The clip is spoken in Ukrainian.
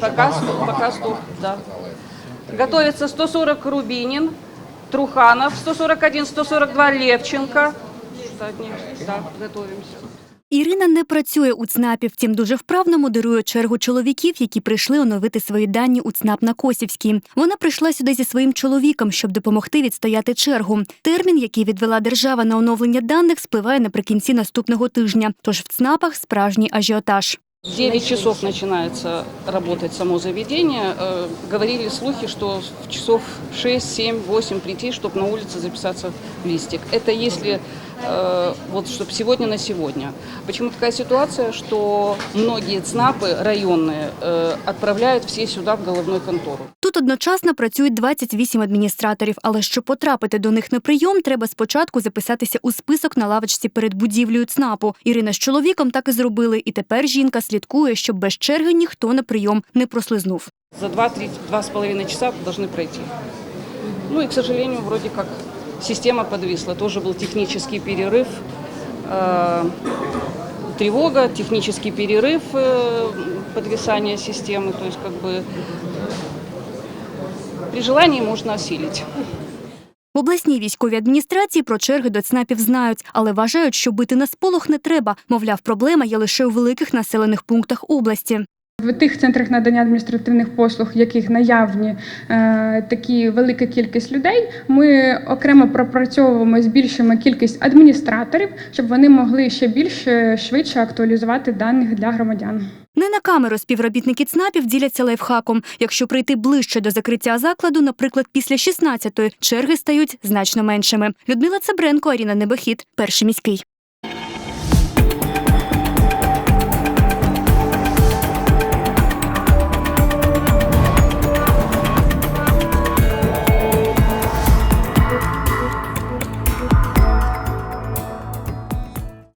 Пока, пока стоп, да. Готовится 140 Рубинин, Труханов, 141, 142 Левченко. Да, готовимся. Ірина не працює у ЦНАПі, втім дуже вправно модерує чергу чоловіків, які прийшли оновити свої дані у ЦНАП на Косівській. Вона прийшла сюди зі своїм чоловіком, щоб допомогти відстояти чергу. Термін, який відвела держава на оновлення даних, спливає наприкінці наступного тижня. Тож в ЦНАПах справжній ажіотаж. В 9 часов начинается работать само заведение. Э, Говорили слухи, что в часов 6, 7, 8 прийти, чтобы на улице записаться в листик. Это если э, вот чтобы сегодня на сегодня. Почему такая ситуация, что многие ЦНАПы районные э, отправляют все сюда в головную контору. Тут одночасно працюють 28 адміністраторів, але щоб потрапити до них на прийом, треба спочатку записатися у список на лавочці перед будівлею ЦНАПу. Ірина з чоловіком так і зробили, і тепер жінка слідкує, щоб без черги ніхто на прийом не прослизнув. За 2-3, 2,5 часа должны пройти. Ну и, к сожалению, вроде как система подвисла. Тоже был технический перерыв. э, Тревога, технический перерыв э, подвисания системы. То есть как бы при желании можно осилить. В обласній військовій адміністрації про черги до ЦНАПів знають, але вважають, що бити на сполох не треба. Мовляв, проблема є лише у великих населених пунктах області. В тих центрах надання адміністративних послуг, яких наявні е, такі велика кількість людей, ми окремо пропрацьовуємо, збільшуємо кількість адміністраторів, щоб вони могли ще більше швидше актуалізувати даних для громадян. Не на камеру співробітники ЦНАПів діляться лайфхаком. Якщо прийти ближче до закриття закладу, наприклад, після 16-ї, черги стають значно меншими. Людмила Цебренко, Аріна Небохід, перший міський.